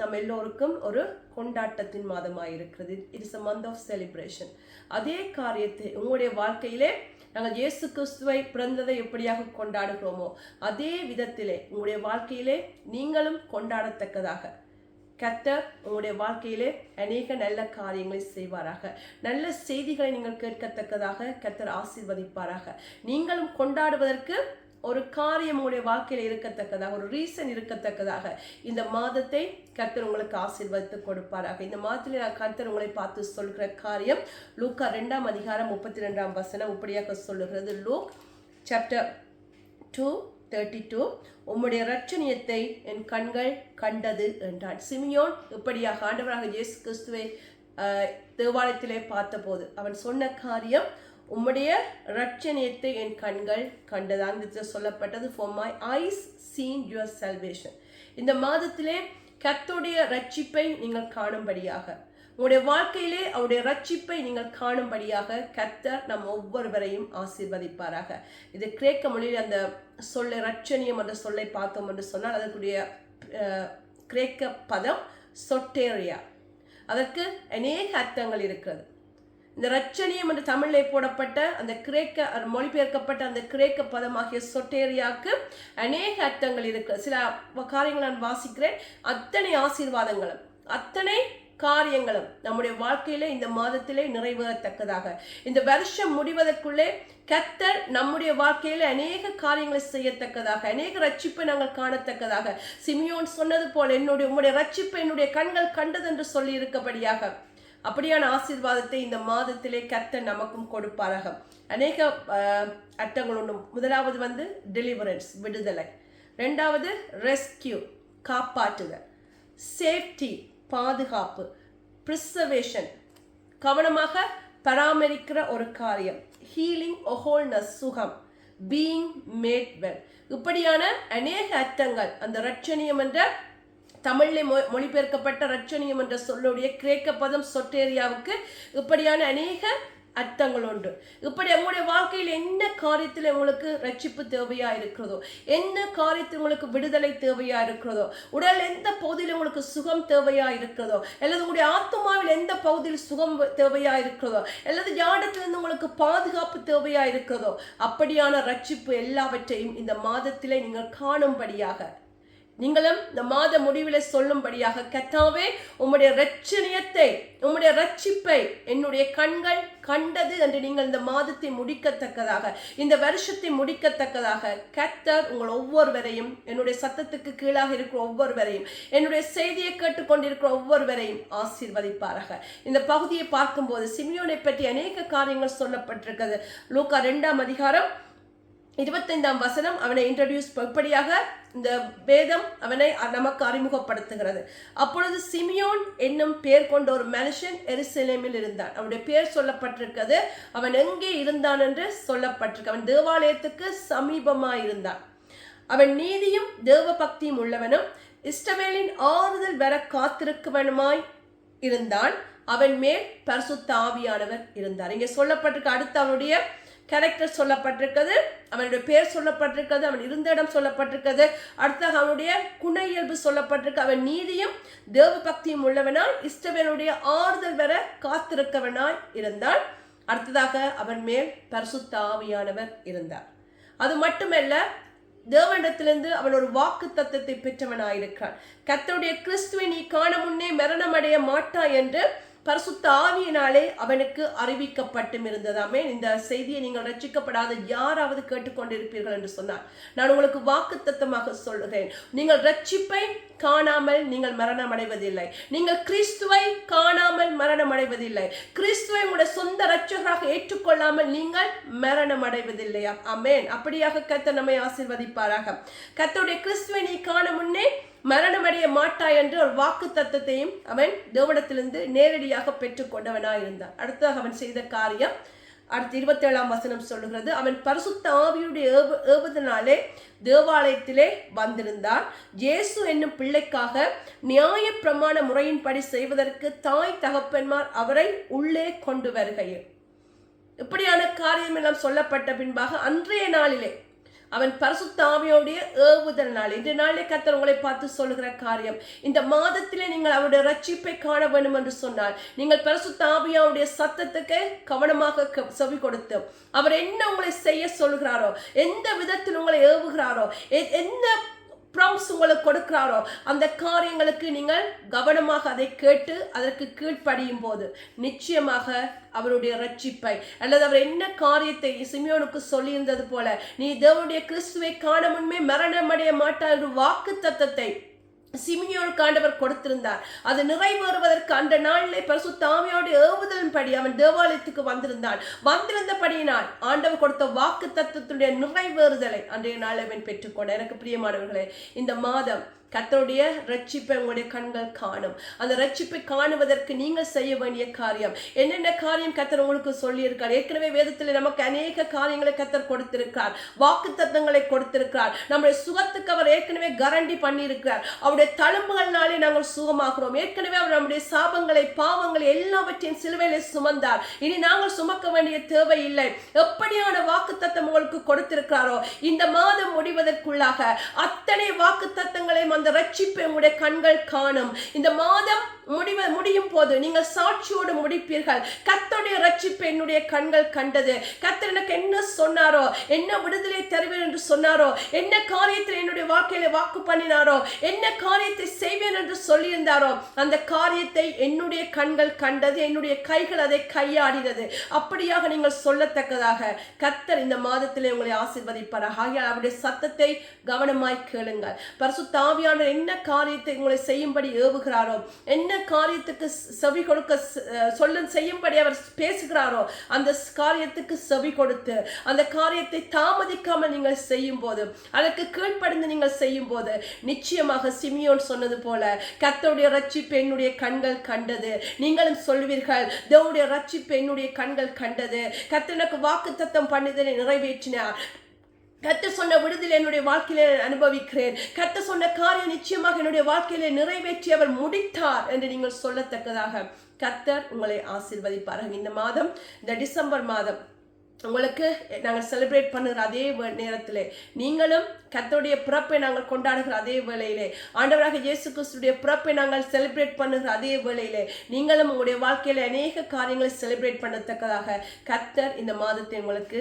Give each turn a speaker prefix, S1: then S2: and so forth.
S1: நம் எல்லோருக்கும் ஒரு கொண்டாட்டத்தின் மாதமாக இருக்கிறது. It is a month of celebration அதே காரியத்தை உங்களுடைய வாழ்க்கையிலே நாங்கள் இயேசு கிறிஸ்துவை பிறந்ததை எப்படியாக கொண்டாடுகிறோமோ அதே விதத்திலே உங்களுடைய வாழ்க்கையிலே நீங்களும் கொண்டாடத்தக்கதாக. கர்த்தர் உங்களுடைய வாழ்க்கையிலே அநேக நல்ல காரியங்களை செய்வாராக. நல்ல செய்திகளை நீங்கள் கேட்கத்தக்கதாக கத்தர் ஆசீர்வதிப்பாராக. நீங்களும் கொண்டாடுவதற்கு ஒரு காரியம் உங்களுடைய வாழ்க்கையில் இருக்கத்தக்கதாக ஒரு ரீசன் இருக்கத்தக்கதாக இந்த மாதத்தை கர்த்தர் உங்களுக்கு ஆசீர்வதித்து கொடுப்பாராக. இந்த மாதத்தில் நான் கர்த்தர் உங்களை பார்த்து சொல்கிற காரியம் லூக்கா ரெண்டாம் அதிகாரம் முப்பத்தி ரெண்டாம் வசனம் இப்படியாக சொல்லுகிறது. Luke chapter two thirty two உம்முடைய ரட்சணியத்தை என் கண்கள் கண்டது என்றான். சிமியோன் இப்படியாக ஆண்டவராக இயேசு கிறிஸ்துவை தேவாலயத்திலே பார்த்தபோது அவன் சொன்ன காரியம் உம்முடைய ரட்சணியத்தை என் கண்கள் கண்டது அந்த சொல்லப்பட்டது for my eyes seen your salvation. இந்த மாதத்திலே கர்த்தருடைய ரட்சிப்பை நீங்கள் காணும்படியாக உங்களுடைய வாழ்க்கையிலே அவருடைய ரட்சிப்பை நீங்கள் காணும்படியாக கர்த்தர் நம் ஒவ்வொருவரையும் ஆசீர்வதிப்பாராக. இது கிரேக்க மொழியில் அந்த சொல்லை ரட்சணியம் என்ற சொல்லை பார்த்தோம் என்று சொன்னால் அதற்குரிய கிரேக்க பதம் சொட்டேரியா. அதற்கு அநேக அர்த்தங்கள் இருக்கிறது. இந்த ரச்சனியம் என்று தமிழில் போடப்பட்ட அந்த கிரேக்க மொழிபெயர்க்கப்பட்ட அந்த கிரேக்க பதமாகிய சொட்டேரியாவுக்கு அநேக அர்த்தங்கள் இருக்கு. சில காரியங்கள் நான் வாசிக்கிறேன். அத்தனை ஆசீர்வாதங்களும் அத்தனை காரியங்களும் நம்முடைய வாழ்க்கையிலே இந்த மாதத்திலே நிறைவேறத்தக்கதாக. இந்த வருஷம் முடிவதற்குள்ளே கத்தர் நம்முடைய வாழ்க்கையில அநேக காரியங்களை செய்யத்தக்கதாக அநேக ரட்சிப்பை நாங்கள் காணத்தக்கதாக. சிமியோன் சொன்னது போல என்னுடைய உங்களுடைய ரட்சிப்பை என்னுடைய கண்கள் கண்டது என்று சொல்லி இருக்கபடியாக அப்படியான ஆசீர்வாதத்தை இந்த மாதத்திலே கர்த்த நமக்கும் கொடுப்பாராக. அநேக அஹ், அர்த்தங்கள் முதலாவது வந்து டெலிவரன்ஸ் விடுதலை. ரெண்டாவது ரெஸ்கியூ காப்பாற்றுதல் சேஃப்டி பாதுகாப்பு. ப்ரிசர்வேஷன் கவனமாக பராமரிக்கிற ஒரு காரியம். ஹீலிங் ஒஹோல்னஸ் சுகம். பீயிங் மேட் வெல் இப்படியான அநேக அர்த்தங்கள் அந்த ரட்சணியம் என்ற தமிழில் மொ மொழிபெயர்க்கப்பட்ட ரட்சணியம் என்ற சொல்லுடைய கிரேக்க பதம் சொட்டேரியாவுக்கு இப்படியான அநேக அர்த்தங்கள் உண்டு. இப்படி உங்களுடைய வாழ்க்கையில் என்ன காரியத்தில் உங்களுக்கு ரட்சிப்பு தேவையா இருக்கிறதோ என்ன காரியத்தில் உங்களுக்கு விடுதலை தேவையா இருக்கிறதோ உடல் எந்த பகுதியில் உங்களுக்கு சுகம் தேவையா இருக்கிறதோ அல்லது உங்களுடைய ஆத்மாவில் எந்த பகுதியில் சுகம் தேவையா இருக்கிறதோ அல்லது யாரிடத்திலிருந்து உங்களுக்கு பாதுகாப்பு தேவையா இருக்கிறதோ அப்படியான ரட்சிப்பு எல்லாவற்றையும் இந்த மாதத்திலே நீங்கள் காணும்படியாக நீங்களும் இந்த மாத முடிவில் சொல்லும்படியாக கத்தாவே உம்முடைய ரச்சனியத்தை உம்முடைய ரட்சிப்பை என்னுடைய கண்கள் கண்டது என்று நீங்கள் இந்த மாதத்தை முடிக்கத்தக்கதாக இந்த வருஷத்தை முடிக்கத்தக்கதாக கத்தர் உங்கள் ஒவ்வொருவரையும் என்னுடைய சத்தத்துக்கு கீழாக இருக்கிற ஒவ்வொருவரையும் என்னுடைய செய்தியை கேட்டுக்கொண்டிருக்கிற ஒவ்வொருவரையும் ஆசீர்வதிப்பாராக. இந்த பகுதியை பார்க்கும்போது சிமியோனை பற்றி அநேக காரியங்கள் சொல்லப்பட்டிருக்கிறது. லூக்கா ரெண்டாம் அதிகாரம் இருபத்தைந்தாம் வசனம் அவனை இன்ட்ரடியூஸ் படிப்படியாக இந்த வேதம் அவனை நமக்கு அறிமுகப்படுத்துகிறது. அப்பொழுது சிமியோன் என்னும் பெயர் கொண்ட ஒரு மனுஷன் எருசலேமில் இருந்தான். அவனுடைய பெயர் சொல்லப்பட்டிருக்கிறது. அவன் எங்கே இருந்தான் என்று சொல்லப்பட்டிருக்கு. அவன் தேவாலயத்துக்கு சமீபமாய் இருந்தான். அவன் நீதியும் தேவ பக்தியும் உள்ளவனும் இஸ்டவேலின் ஆறுதல் வர காத்திருக்கவனுமாய் இருந்தான். அவன் மேல் பரிசுத்த ஆவியானவர் இருந்தார். இங்கே சொல்லப்பட்டிருக்க அடுத்து அவனுடைய கேரக்டர் சொல்லப்பட்டிருக்கிறது அவனுடைய பேர் சொல்லப்பட்டிருக்கிறது அவன் இருந்த இடம் சொல்லப்பட்டிருக்கிறது அடுத்தது அவனுடைய குண இயல்பு சொல்லப்பட்டிருக்கு. அவன் நீதியும் தேவ பக்தியும் உள்ளவனால் இஷ்டவேனுடைய ஆறுதல் வர காத்திருக்கவனாய் இருந்தான். அடுத்ததாக அவன் மேல் பரிசுத்த ஆவியானவர் இருந்தார். அது மட்டுமல்ல தேவனிடத்திலிருந்து அவன் ஒரு வாக்கு தத்தத்தை பெற்றவனாயிருக்கிறான். கத்தருடைய கிறிஸ்துவை நீ காண முன்னே மரணமடைய மாட்டாய் என்று பரிசுத்த ஆவியினாலே அவனுக்கு அறிவிக்கப்பட்டும் இருந்ததாமே இந்த செய்தியை நீங்கள் ரட்சிக்கப்படாத யாராவது கேட்டுக்கொண்டிருப்பீர்கள் என்று சொன்னார். நான் உங்களுக்கு வாக்குத்தத்தமாக சொல்கிறேன் நீங்கள் ரட்சிப்பை காணாமல் நீங்கள் மரணம் அடைவதில்லை நீங்கள் கிறிஸ்துவை காணாமல் மரணம் அடைவதில்லை கிறிஸ்துவை உங்களுடைய சொந்த ரட்சகராக ஏற்றுக்கொள்ளாமல் நீங்கள் மரணம் அடைவதில்லையா அமேன் அப்படியாக கத்த நம்மை ஆசிர்வதிப்பாராக. கத்தோடைய கிறிஸ்துவை நீ காண முன்னே மரணமடைய மாட்டாய் என்று ஒரு வாக்கு தத்தத்தையும் அவன் தேவனத்திலிருந்து நேரடியாக பெற்றுக்கொண்டவனாய் இருந்தான் அடுத்ததாக அவன் செய்த காரியம் அடுத்து இருபத்தேழாம் வசனம் சொல்லுகிறது. அவன் பரிசுத்த ஆவியுடைய ஏவு ஏவுதனாலே தேவாலயத்திலே வந்திருந்தான் ஜேசு என்னும் பிள்ளைக்காக நியாய பிரமாண முறையின்படி செய்வதற்கு தாய் தகப்பன்மார் அவரை உள்ளே கொண்டு வருகையில். இப்படியான காரியம் எல்லாம் சொல்லப்பட்ட பின்பாக அன்றைய நாளிலே அவன் பரசுத்தாவியோடைய ஏவுதல் நாள். இன்று நாளே கத்தர் உங்களை பார்த்து சொல்லுகிற காரியம் இந்த மாதத்திலே நீங்கள் அவருடைய ரட்சிப்பை காண வேண்டும் என்று சொன்னால் நீங்கள் பரசுத்தாவியாவுடைய சத்தத்துக்கு கவனமாக செவி கொடுத்து அவர் என்ன உங்களை செய்ய சொல்கிறாரோ எந்த விதத்தில் உங்களை ஏவுகிறாரோ எ- என்ன ப்ராம்ஸ் உங்களுக்கு கொடுக்கிறாரோ அந்த காரியங்களுக்கு நீங்கள் கவனமாக அதை கேட்டு அதற்கு கீழ்ப்படியும் போது நிச்சயமாக அவருடைய ரட்சிப்பை அல்லது அவர் என்ன காரியத்தை சிமியோனுக்கு சொல்லியிருந்தது போல நீ தேவனுடைய கிறிஸ்துவை காண முன்மே மரணமடைய மாட்டார் என்று வாக்கு தத்தத்தை சிமியோனுக்கு காண்டவர் கொடுத்திருந்தார். அது நிறைவேறுவதற்கு அந்த நாளிலே பரிசுத்த ஆவியோடு ஏவுதலின்படி அவன் தேவாலயத்துக்கு வந்திருந்தான். வந்திருந்தபடியினால் ஆண்டவர் கொடுத்த வாக்கு தத்துவத்துடைய நிறைவேறுதலை அன்றைய நாள் அவன் பெற்றுக்கொண்டான். எனக்கு பிரியமானவர்களே இந்த மாதம் கத்தருடைய ரட்சிப்பை உங்களுடைய கண்கள் காணும். அந்த ரட்சிப்பை காணுவதற்கு நீங்கள் செய்ய வேண்டிய காரியம். என்னென்ன காரியம் கத்தர் உங்களுக்கு சொல்லியிருக்கார்? ஏற்கனவே வேதத்தில் நமக்கு அநேக காரியங்களை கத்தர் கொடுத்திருக்கிறார். வாக்கு தத்தங்களை கொடுத்திருக்கிறார். நம்முடைய சுகத்துக்கு அவர் ஏற்கனவே கரண்டி பண்ணியிருக்கிறார். அவருடைய தழும்புகள்னாலே நாங்கள் சுகமாகிறோம். ஏற்கனவே அவர் நம்முடைய சாபங்களை பாவங்களை எல்லாவற்றையும் சிலுவையில சுமந்தார். இனி நாங்கள் சுமக்க வேண்டிய தேவை இல்லை எப்படியான வாக்கு தத்தம் உங்களுக்கு கொடுத்திருக்கிறாரோ இந்த மாதம் முடிவதற்குள்ளாக அத்தனை வாக்கு அந்த ரட்சிப்பை உங்களுடைய கண்கள் காணும். இந்த மாதம் முடிவ முடியும் போது நீங்கள் சாட்சியோடு முடிப்பீர்கள். கத்தோடைய ரட்சிப்பை என்னுடைய கண்கள் கண்டது. கத்தர் எனக்கு என்ன சொன்னாரோ என்ன விடுதலை தருவேன் என்று சொன்னாரோ என்ன காரியத்தில் என்னுடைய வாழ்க்கையில வாக்கு பண்ணினாரோ என்ன காரியத்தை செய்வேன் என்று சொல்லியிருந்தாரோ அந்த காரியத்தை என்னுடைய கண்கள் கண்டது என்னுடைய கைகள் அதை கையாடினது. அப்படியாக நீங்கள் சொல்லத்தக்கதாக கத்தர் இந்த மாதத்திலே உங்களை ஆசீர்வதிப்பார் ஆகியால் அவருடைய சத்தத்தை கவனமாய் கேளுங்கள். பரிசு ஆவியானவர் என்ன காரியத்தை உங்களை செய்யும்படி ஏவுகிறாரோ என்ன காரியத்துக்கு செவி கொடுக்க சொல்ல செய்யும்படி அவர் பேசுகிறாரோ அந்த காரியத்துக்கு செவி கொடுத்து அந்த காரியத்தை தாமதிக்காமல் நீங்கள் செய்யும் போது அதற்கு கீழ்ப்படிந்து நீங்கள் செய்யும் போது நிச்சயமாக சிமியோன் சொன்னது போல கத்தோடைய ரட்சிப்பு என்னுடைய கண்கள் கண்டது. நீங்களும் சொல்வீர்கள் தேவனுடைய ரட்சிப்பு என்னுடைய கண்கள் கண்டது. கத்தனுக்கு வாக்கு தத்தம் பண்ணிதனை நிறைவேற்றினார். கத்த சொன்ன விடுதலை என்னுடைய வாழ்க்கையில அனுபவிக்கிறேன். கத்த சொன்ன காரியம் நிச்சயமாக என்னுடைய வாழ்க்கையில நிறைவேற்றி அவர் முடித்தார் என்று நீங்கள் சொல்லத்தக்கதாக. கத்தர் உங்களை ஆசீர்வதிப்பார்கள் இந்த மாதம் இந்த டிசம்பர் மாதம் உங்களுக்கு நாங்கள் செலிப்ரேட் பண்ணுகிற அதே நேரத்தில் நீங்களும் கத்தோடைய பிறப்பை நாங்கள் கொண்டாடுகிற அதே வேளையிலே ஆண்டவராக இயேசு கிறிஸ்துடைய பிறப்பை நாங்கள் செலிப்ரேட் பண்ணுகிற அதே வேளையிலே நீங்களும் உங்களுடைய வாழ்க்கையில அநேக காரியங்களை செலிப்ரேட் பண்ணத்தக்கதாக. கர்த்தர் இந்த மாதத்தை உங்களுக்கு